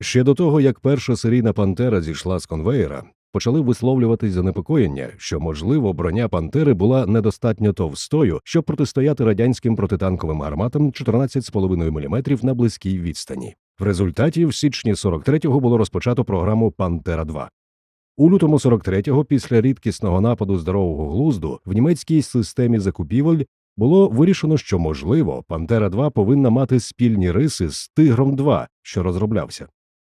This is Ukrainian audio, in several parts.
Ще до того, як перша серійна пантера зійшла з конвеєра, почали висловлюватись занепокоєння, що, можливо, броня пантери була недостатньо товстою, щоб протистояти радянським протитанковим гарматам 14,5 мм на близькій відстані. В результаті в січні 43-го було розпочато програму Пантера 2 у лютому 43-го, після рідкісного нападу здорового глузду, в німецькій системі закупівель було вирішено, що можливо, Пантера 2 повинна мати спільні риси з Тигром 2, що розроблявся.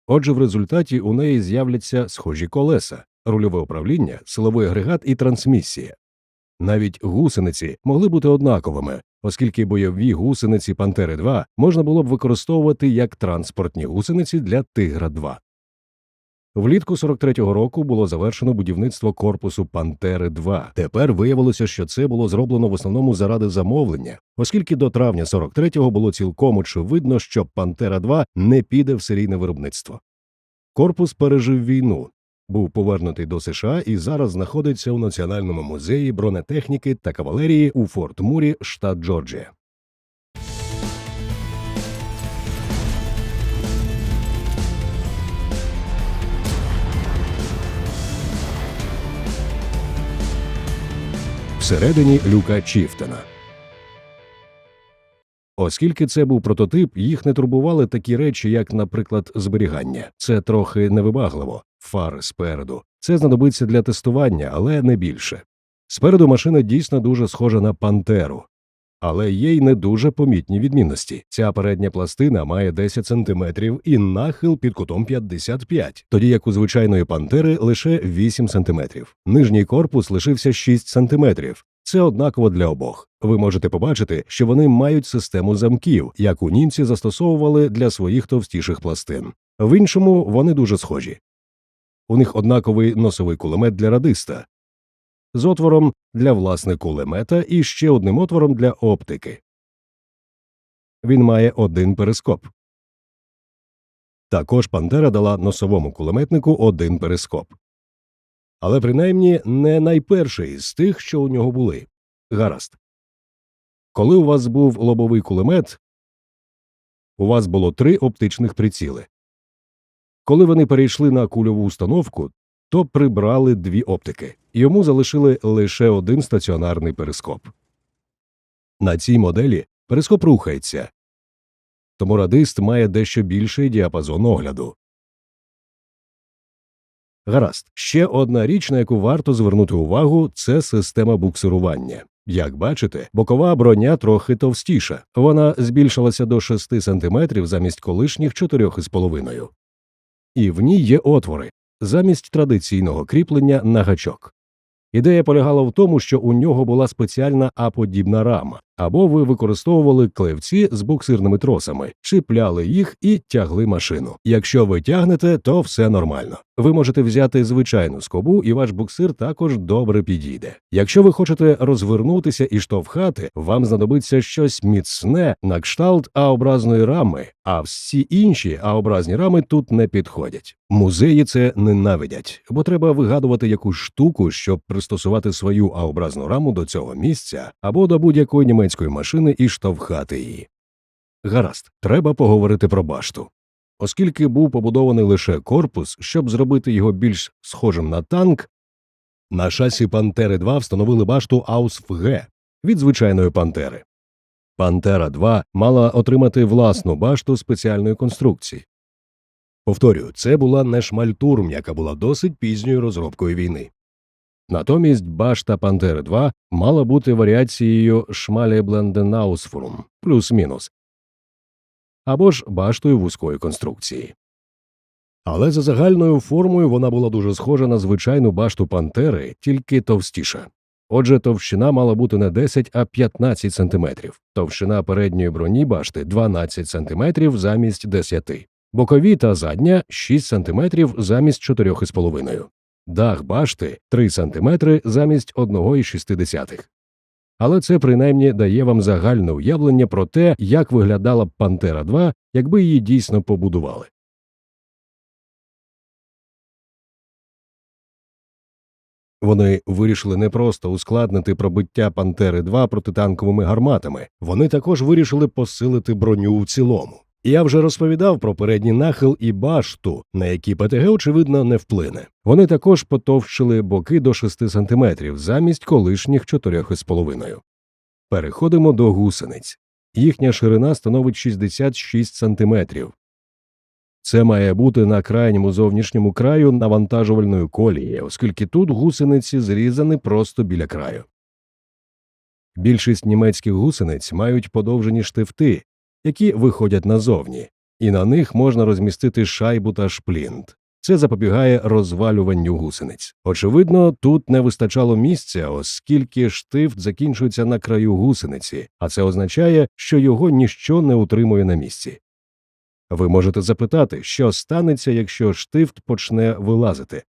Отже, в результаті у неї з'являться схожі колеса, рульове управління, силовий агрегат і трансмісія. Навіть гусениці могли бути однаковими, оскільки бойові гусениці Пантери 2 можна було б використовувати як транспортні гусениці для Тигра 2. Влітку 43-го року було завершено будівництво корпусу Пантери 2 Тепер виявилося, що це було зроблено в основному заради замовлення, оскільки до травня 43-го було цілком очевидно, що Пантера 2 не піде в серійне виробництво. Корпус пережив війну, був повернутий до США і зараз знаходиться у Національному музеї бронетехніки та кавалерії у Форт Мурі, штат Джорджія. Всередині люка Чіфтена. Оскільки це був прототип, їх не турбували такі речі, як, наприклад, зберігання. Це трохи невибагливо, фари спереду. Це знадобиться для тестування, але не більше. Спереду машина дійсно дуже схожа на пантеру. Але є й не дуже помітні відмінності. Ця передня пластина має 10 см і нахил під кутом 55, тоді як у звичайної пантери лише 8 см. Нижній корпус лишився 6 см. Це однаково для обох. Ви можете побачити, що вони мають систему замків, як у німці застосовували для своїх товстіших пластин. В іншому вони дуже схожі. У них однаковий носовий кулемет для радиста, з отвором для власне кулемета і ще одним отвором для оптики. Він має один перископ. Також Пантера дала носовому кулеметнику один перископ. Але принаймні не найперший з тих, що у нього були. Гаразд. Коли у вас був лобовий кулемет, у вас було три оптичних приціли. Коли вони перейшли на кульову установку, то прибрали дві оптики, йому залишили лише один стаціонарний перископ. На цій моделі перископ рухається, тому радист має дещо більший діапазон огляду. Гаразд, ще одна річ, на яку варто звернути увагу, це система буксирування. Як бачите, бокова броня трохи товстіша, вона збільшилася до 6 см замість колишніх 4,5. І в ній є отвори, замість традиційного кріплення на гачок. Ідея полягала в тому, що у нього була спеціальна аподібна рама, або ви використовували клевці з буксирними тросами, чіпляли їх і тягли машину. Якщо ви тягнете, то все нормально. Ви можете взяти звичайну скобу, і ваш буксир також добре підійде. Якщо ви хочете розвернутися і штовхати, вам знадобиться щось міцне на кшталт А-образної рами, а всі інші А-образні рами тут не підходять. Музеї це ненавидять, бо треба вигадувати якусь штуку, щоб пристосувати свою А-образну раму до цього місця або до будь-якої німецької машини і штовхати її. Гаразд, треба поговорити про башту. Оскільки був побудований лише корпус, щоб зробити його більш схожим на танк, на шасі Пантери 2 встановили башту Аусфг від звичайної Пантери. Пантера 2 мала отримати власну башту спеціальної конструкції. Повторюю, це була не шмальтурм, яка була досить пізньою розробкою війни. Натомість башта Пантери 2 мала бути варіацією Шмалєбленденаусфурм плюс-мінус, або ж баштою вузької конструкції. Але за загальною формою вона була дуже схожа на звичайну башту Пантери, тільки товстіша. Отже, товщина мала бути не 10, а 15 см, товщина передньої броні башти 12 см замість 10, бокові та задня 6 см замість 4,5, дах башти 3 см замість 1,6. Але це принаймні дає вам загальне уявлення про те, як виглядала б Пантера 2, якби її дійсно побудували. Вони вирішили не просто ускладнити пробиття Пантери 2 протитанковими гарматами, вони також вирішили посилити броню в цілому. Я вже розповідав про передній нахил і башту, на які ПТГ, очевидно, не вплине. Вони також потовщили боки до 6 см замість колишніх 4,5. Переходимо до гусениць. Їхня ширина становить 66 см. Це має бути на крайньому зовнішньому краю навантажувальної колії, оскільки тут гусениці зрізані просто біля краю. Більшість німецьких гусениць мають подовжені штифти, які виходять назовні, і на них можна розмістити шайбу та шплінт. Це запобігає розвалюванню гусениць. Очевидно, тут не вистачало місця, оскільки штифт закінчується на краю гусениці, а це означає, що його ніщо не утримує на місці. Ви можете запитати, що станеться, якщо штифт почне вилазити.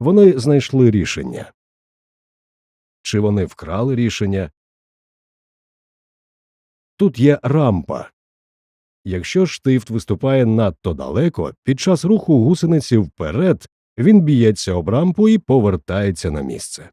Вони знайшли рішення. Чи вони вкрали рішення? Тут є рампа. Якщо штифт виступає надто далеко, під час руху гусениці вперед він б'ється об рампу і повертається на місце.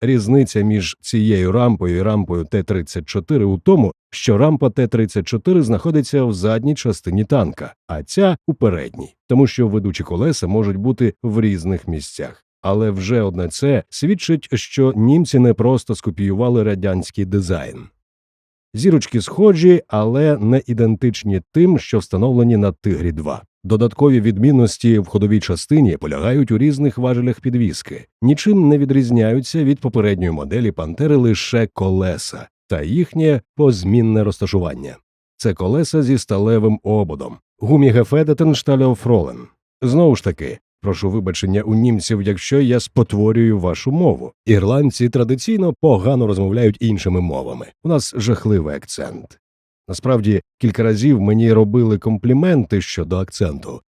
Різниця між цією рампою і рампою Т-34 у тому, що рампа Т-34 знаходиться в задній частині танка, а ця у передній, тому що ведучі колеса можуть бути в різних місцях. Але вже одне це свідчить, що німці не просто скопіювали радянський дизайн. Зірочки схожі, але не ідентичні тим, що встановлені на Тигрі 2. Додаткові відмінності в ходовій частині полягають у різних важелях підвіски, нічим не відрізняються від попередньої моделі Пантери лише колеса та їхнє позмінне розташування. Це колеса зі сталевим ободом. Гумігефедетен Штальофролен. Знову ж таки, прошу вибачення у німців, якщо я спотворюю вашу мову. Ірландці традиційно погано розмовляють іншими мовами. У нас жахливий акцент. Насправді, кілька разів мені робили компліменти щодо акценту.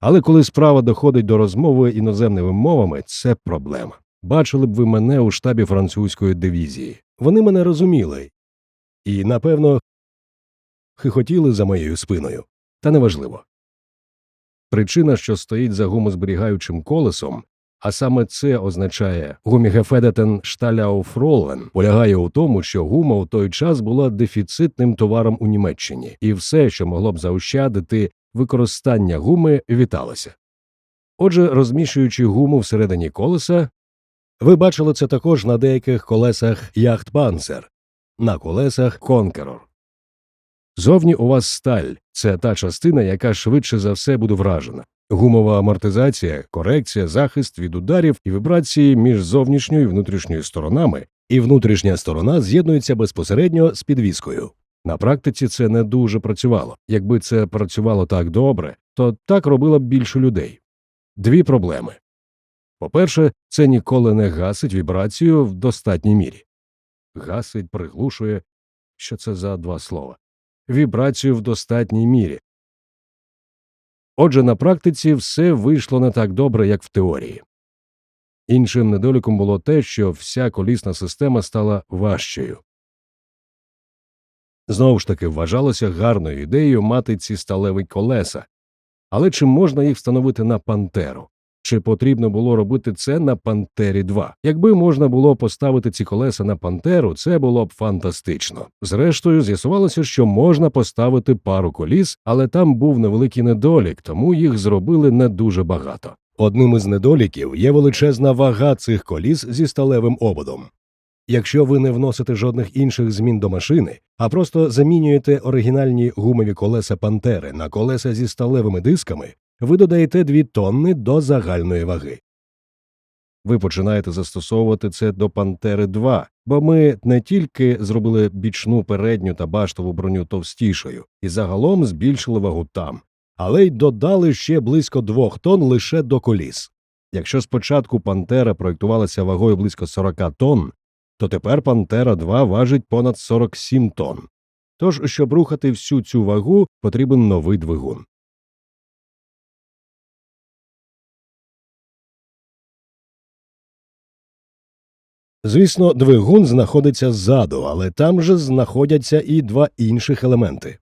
Але коли справа доходить до розмови іноземними мовами, це проблема. Бачили б ви мене у штабі французької дивізії. Вони мене розуміли і, напевно, хихотіли за моєю спиною. Та неважливо. Причина, що стоїть за гумозберігаючим колесом, а саме це означає гумігефедетен шталяуфролен, полягає у тому, що гума у той час була дефіцитним товаром у Німеччині, і все, що могло б заощадити використання гуми, віталося. Отже, розміщуючи гуму всередині колеса, ви бачили це також на деяких колесах Яхтпанцер, на колесах Конкерор. Зовні у вас сталь це та частина, яка швидше за все буде вражена. Гумова амортизація, корекція, захист від ударів і вібрації між зовнішньою і внутрішньою сторонами, і внутрішня сторона з'єднується безпосередньо з підвіскою. На практиці це не дуже працювало. Якби це працювало так добре, то так робило б більше людей. Дві проблеми. По-перше, це ніколи не гасить вібрацію в достатній мірі. Гасить, приглушує. Що це за два слова? Вібрацію в достатній мірі. Отже, на практиці все вийшло не так добре, як в теорії. Іншим недоліком було те, що вся колісна система стала важчою. Знову ж таки, вважалося гарною ідеєю мати ці сталеві колеса, але чи можна їх встановити на пантеру? Чи потрібно було робити це на Пантері 2? Якби можна було поставити ці колеса на Пантеру, це було б фантастично. Зрештою, з'ясувалося, що можна поставити пару коліс, але там був невеликий недолік, тому їх зробили не дуже багато. Одним із недоліків є величезна вага цих коліс зі сталевим ободом. Якщо ви не вносите жодних інших змін до машини, а просто замінюєте оригінальні гумові колеса Пантери на колеса зі сталевими дисками, ви додаєте 2 тонни до загальної ваги. Ви починаєте застосовувати це до Пантери 2, бо ми не тільки зробили бічну передню та баштову броню товстішою і загалом збільшили вагу там, але й додали ще близько 2 тонн лише до коліс. Якщо спочатку Пантера проєктувалася вагою близько 40 тонн, то тепер Пантера 2 важить понад 47 тонн. Тож, щоб рухати всю цю вагу, потрібен новий двигун. Звісно, двигун знаходиться ззаду, але там же знаходяться і два інших елементи.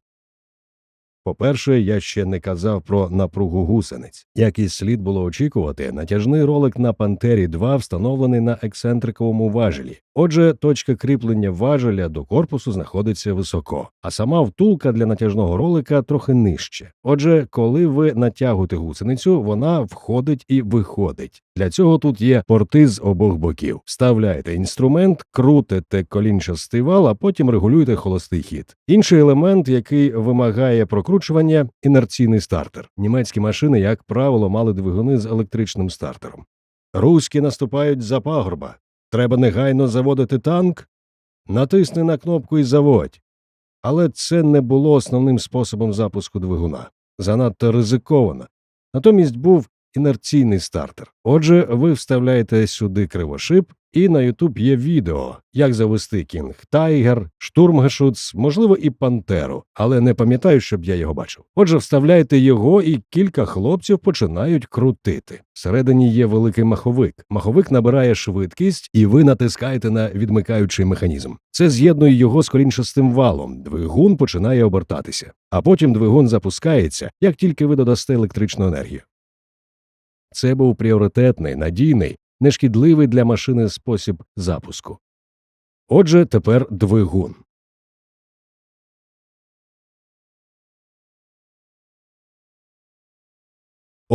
По-перше, я ще не казав про напругу гусениць. Як і слід було очікувати, натяжний ролик на Пантері 2 встановлений на ексцентриковому важелі, Отже, точка кріплення важеля до корпусу знаходиться високо, а сама втулка для натяжного ролика трохи нижче. Отже, коли ви натягуєте гусеницю, вона входить і виходить. Для цього тут є порти з обох боків. Вставляєте інструмент, крутите колінчастий вал, а потім регулюєте холостий хід. Інший елемент, який вимагає прокручування інерційний стартер. Німецькі машини, як правило, мали двигуни з електричним стартером. Руські наступають за пагорба. Треба негайно заводити танк? Натисни на кнопку і заводь. Але це не було основним способом запуску двигуна. Занадто ризиковано. Натомість був інерційний стартер. Отже, ви вставляєте сюди кривошип, і на YouTube є відео, як завести Кінг Тайгер, Штурмгешуц, можливо, і Пантеру, але не пам'ятаю, щоб я його бачив. Отже, вставляєте його, і кілька хлопців починають крутити. Всередині є великий маховик. Маховик набирає швидкість, і ви натискаєте на відмикаючий механізм. Це з'єднує його з корінчастим валом. Двигун починає обертатися, а потім двигун запускається, як тільки ви додасте електричну енергію. Це був пріоритетний, надійний, нешкідливий для машини спосіб запуску. Отже, тепер двигун.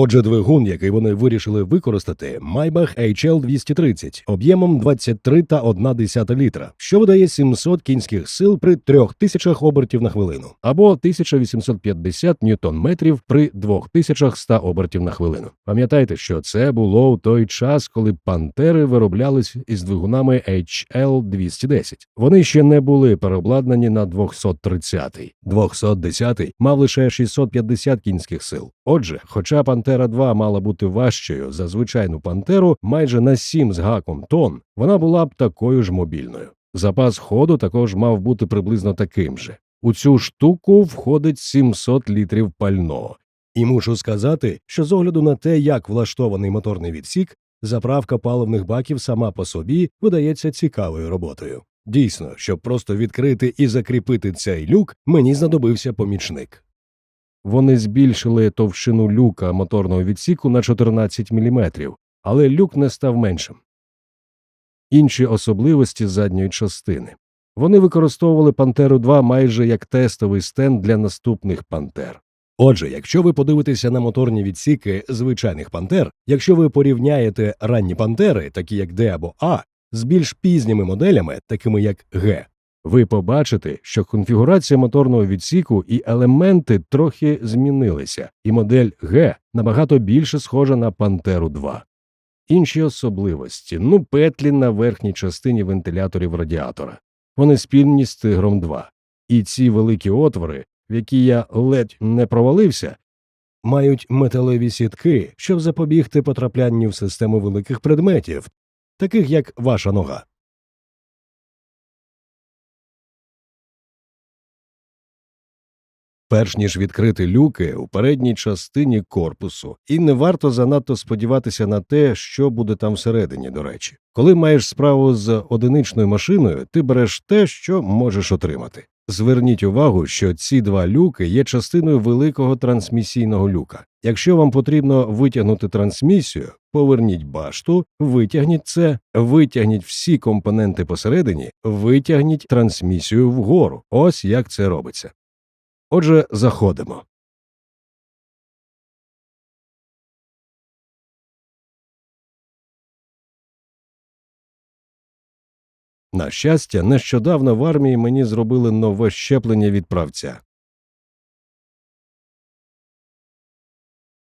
Отже, двигун, який вони вирішили використати, Maybach HL230 об'ємом 23,1 літра, що видає 700 кінських сил при 3000 обертів на хвилину, або 1850 ньютон-метрів при 2100 обертів на хвилину. Пам'ятайте, що це було у той час, коли пантери вироблялись із двигунами HL210. Вони ще не були переобладнані на 230-й. 210-й мав лише 650 кінських сил. Отже, хоча Пантера 2 мала бути важчою за звичайну пантеру майже на 7 з гаком тонн, вона була б такою ж мобільною. Запас ходу також мав бути приблизно таким же. У цю штуку входить 700 літрів пального. І мушу сказати, що з огляду на те, як влаштований моторний відсік, заправка паливних баків сама по собі видається цікавою роботою. Дійсно, щоб просто відкрити і закріпити цей люк, мені знадобився помічник. Вони збільшили товщину люка моторного відсіку на 14 мм, але люк не став меншим. Інші особливості задньої частини. Вони використовували Пантеру 2 майже як тестовий стенд для наступних пантер. Отже, якщо ви подивитеся на моторні відсіки звичайних пантер, якщо ви порівняєте ранні пантери, такі як Д або А, з більш пізніми моделями, такими як Г, ви побачите, що конфігурація моторного відсіку і елементи трохи змінилися, і модель Г набагато більше схожа на Пантеру 2. Інші особливості ну петлі на верхній частині вентиляторів радіатора. Вони спільні з Тигром 2. І ці великі отвори, в які я ледь не провалився, мають металеві сітки, щоб запобігти потраплянню в систему великих предметів, таких як ваша нога. Перш ніж відкрити люки у передній частині корпусу, і не варто занадто сподіватися на те, що буде там всередині, до речі. Коли маєш справу з одиничною машиною, ти береш те, що можеш отримати. Зверніть увагу, що ці два люки є частиною великого трансмісійного люка. Якщо вам потрібно витягнути трансмісію, поверніть башту, витягніть це, витягніть всі компоненти посередині, витягніть трансмісію вгору. Ось як це робиться. Отже, заходимо. На щастя, нещодавно в армії мені зробили нове щеплення від правця.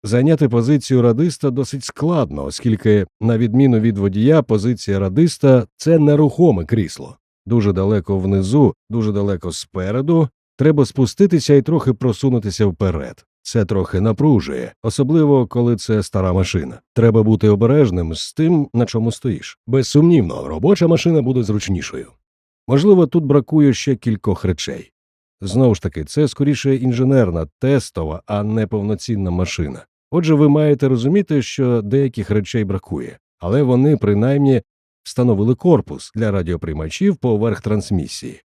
Зайняти позицію радиста досить складно, оскільки, на відміну від водія, позиція радиста це нерухоме крісло. Дуже далеко внизу, дуже далеко спереду, треба спуститися і трохи просунутися вперед. Це трохи напружує, особливо коли це стара машина. Треба бути обережним з тим, на чому стоїш. Безсумнівно, робоча машина буде зручнішою. Можливо, тут бракує ще кількох речей. Знову ж таки, це скоріше інженерна, тестова, а не повноцінна машина. Отже, ви маєте розуміти, що деяких речей бракує, але вони принаймні встановили корпус для радіоприймачів поверх трансмісії.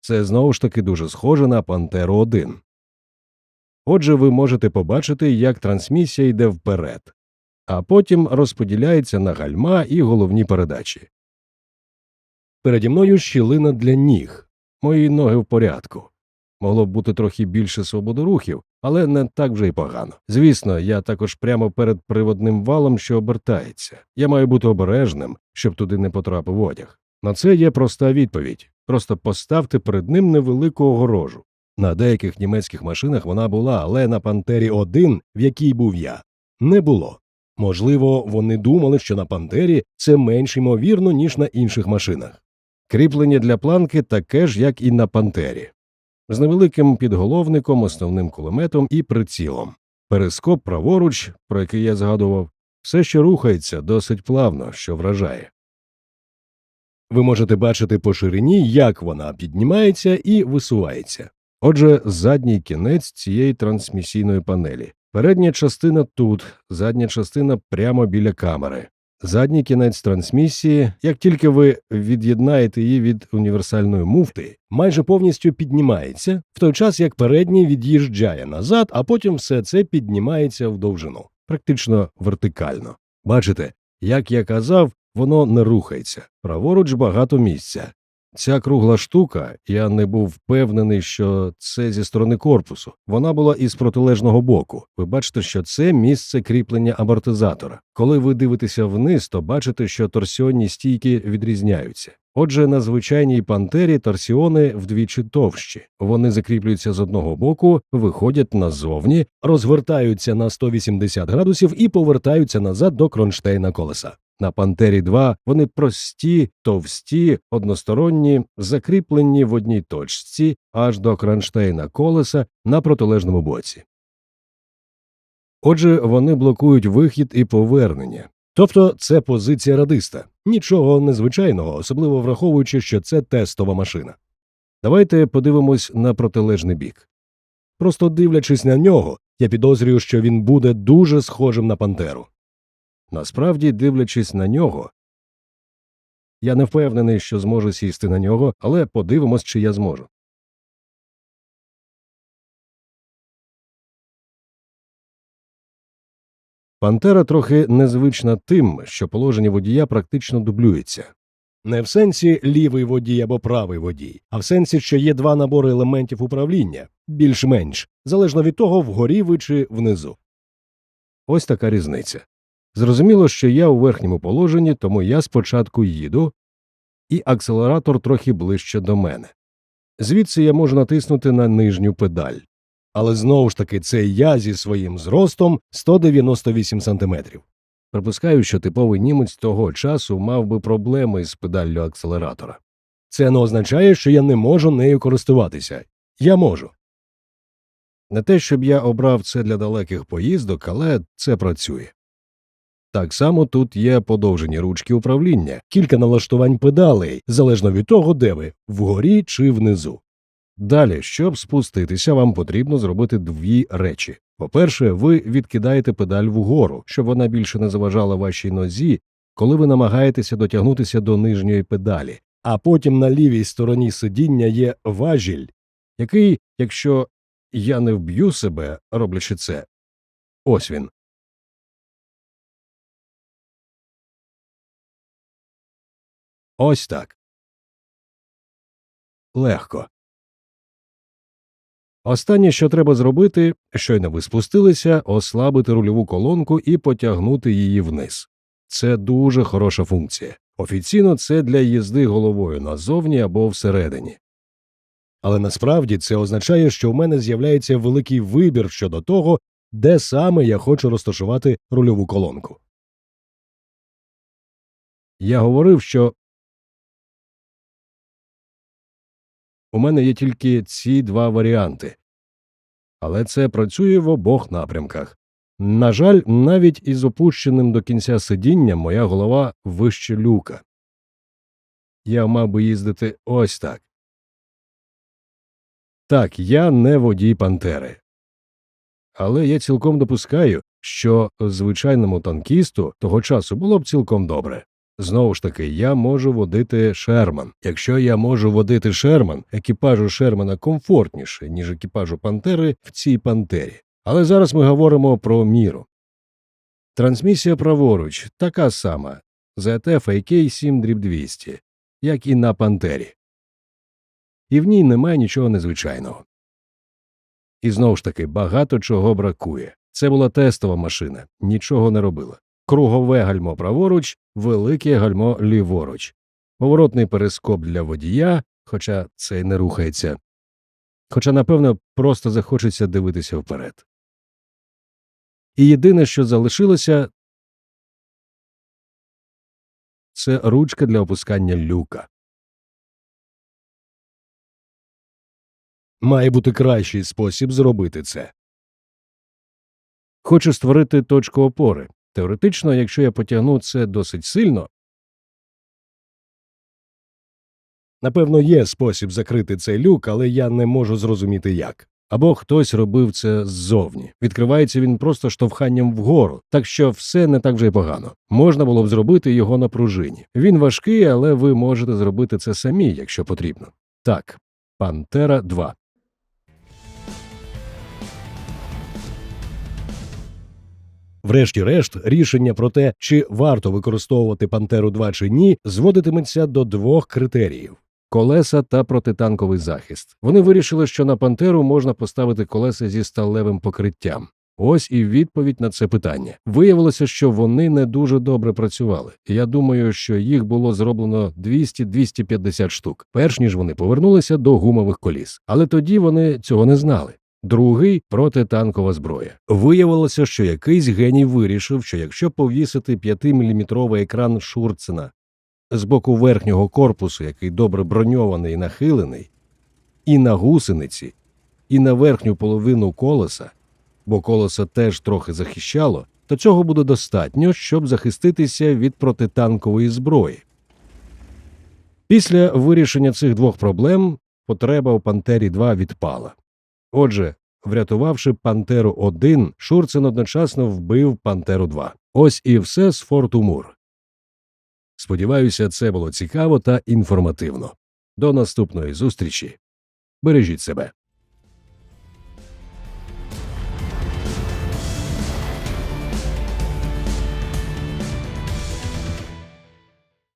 Це знову ж таки дуже схоже на Пантеру 1. Отже, ви можете побачити, як трансмісія йде вперед, а потім розподіляється на гальма і головні передачі. Переді мною щілина для ніг. Мої ноги в порядку. Могло б бути трохи більше свободи рухів, але не так вже й погано. Звісно, я також прямо перед приводним валом, що обертається. Я маю бути обережним, щоб туди не потрапив одяг. На це є проста відповідь: просто поставте перед ним невелику огорожу. На деяких німецьких машинах вона була, але на Пантері 1, в якій був я, не було. Можливо, вони думали, що на Пантері це менш ймовірно, ніж на інших машинах. Кріплення для планки таке ж, як і на Пантері, з невеликим підголовником, основним кулеметом і прицілом. Перископ праворуч, про який я згадував, все ще рухається досить плавно, що вражає. Ви можете бачити по ширині, як вона піднімається і висувається. Отже, задній кінець цієї трансмісійної панелі. Передня частина тут, задня частина прямо біля камери. Задній кінець трансмісії, як тільки ви від'єднаєте її від універсальної муфти, майже повністю піднімається, в той час як передній від'їжджає назад, а потім все це піднімається в довжину, практично вертикально. Бачите, як я казав, воно не рухається, праворуч багато місця. Ця кругла штука, я не був впевнений, що це зі сторони корпусу. Вона була із протилежного боку. Ви бачите, що це місце кріплення амортизатора. Коли ви дивитеся вниз, то бачите, що торсіонні стійки відрізняються. Отже, на звичайній пантері торсіони вдвічі товщі. Вони закріплюються з одного боку, виходять назовні, розвертаються на 180 градусів і повертаються назад до кронштейна колеса. На Пантері 2 вони прості, товсті, односторонні, закріплені в одній точці аж до кронштейна колеса на протилежному боці. Отже, вони блокують вихід і повернення. Тобто це позиція радиста, нічого незвичайного, особливо враховуючи, що це тестова машина. Давайте подивимось на протилежний бік. Просто дивлячись на нього, я підозрюю, що він буде дуже схожим на пантеру. Насправді, дивлячись на нього, я не впевнений, що зможу сісти на нього, але подивимось, чи я зможу. Пантера трохи незвична тим, що положення водія практично дублюється. Не в сенсі лівий водій або правий водій, а в сенсі, що є два набори елементів управління, більш-менш, залежно від того, вгорі ви чи внизу. Ось така різниця. Зрозуміло, що я у верхньому положенні, тому я спочатку їду, і акселератор трохи ближче до мене. Звідси я можу натиснути на нижню педаль. Але знову ж таки це я зі своїм зростом 198 см. Припускаю, що типовий німець того часу мав би проблеми з педаллю акселератора. Це не означає, що я не можу нею користуватися. Я можу. Не те, щоб я обрав це для далеких поїздок, але це працює. Так само тут є подовжені ручки управління, кілька налаштувань педалей, залежно від того, де ви вгорі чи внизу. Далі, щоб спуститися, вам потрібно зробити дві речі. По-перше, ви відкидаєте педаль вгору, щоб вона більше не заважала вашій нозі, коли ви намагаєтеся дотягнутися до нижньої педалі. А потім на лівій стороні сидіння є важіль, який, якщо я не вб'ю себе, роблячи це, ось він. Ось так. Легко. Останнє, що треба зробити, щойно ви спустилися, ослабити рульову колонку і потягнути її вниз. Це дуже хороша функція. Офіційно це для їзди головою назовні або всередині. Але насправді це означає, що в мене з'являється великий вибір щодо того, де саме я хочу розташувати рульову колонку. Я говорив, що у мене є тільки ці два варіанти. Але це працює в обох напрямках. На жаль, навіть із опущеним до кінця сидінням моя голова вище люка. Я мав би їздити ось так. Так, я не водій Пантери. Але я цілком допускаю, що звичайному танкісту того часу було б цілком добре. Знову ж таки, я можу водити Шерман. Якщо я можу водити Шерман, екіпажу Шермана комфортніше, ніж екіпажу Пантери в цій пантері. Але зараз ми говоримо про міру. Трансмісія праворуч така сама ZF AK 7 200. як і на Пантері. І в ній немає нічого незвичайного. І знову ж таки багато чого бракує. Це була тестова машина, нічого не робила. Кругове гальмо праворуч, велике гальмо ліворуч, поворотний перископ для водія, хоча цей не рухається. Хоча, напевно, просто захочеться дивитися вперед. І єдине, що залишилося, це ручка для опускання люка. Має бути кращий спосіб зробити це. Хочу створити точку опори. Теоретично, якщо я потягну це досить сильно. Напевно, є спосіб закрити цей люк, але я не можу зрозуміти як. Або хтось робив це ззовні. Відкривається він просто штовханням вгору, так що все не так вже й погано. Можна було б зробити його на пружині. Він важкий, але ви можете зробити це самі, якщо потрібно. Так, Пантера 2. Врешті-решт, рішення про те, чи варто використовувати Пантеру 2 чи ні, зводитиметься до двох критеріїв. Колеса та протитанковий захист. Вони вирішили, що на Пантеру можна поставити колеса зі сталевим покриттям. Ось і відповідь на це питання. Виявилося, що вони не дуже добре працювали. Я думаю, що їх було зроблено 200-250 штук, перш ніж вони повернулися до гумових коліс. Але тоді вони цього не знали. Другий протитанкова зброя. Виявилося, що якийсь геній вирішив, що якщо повісити 5-мм екран Шурцена з боку верхнього корпусу, який добре броньований і нахилений, і на гусениці, і на верхню половину колеса, бо колесо теж трохи захищало, то цього буде достатньо, щоб захиститися від протитанкової зброї. Після вирішення цих двох проблем потреба у Пантері 2 відпала. Отже, врятувавши Пантеру 1, Шурцин одночасно вбив Пантеру 2. Ось і все з Форту Мур. Сподіваюся, це було цікаво та інформативно. До наступної зустрічі. Бережіть себе.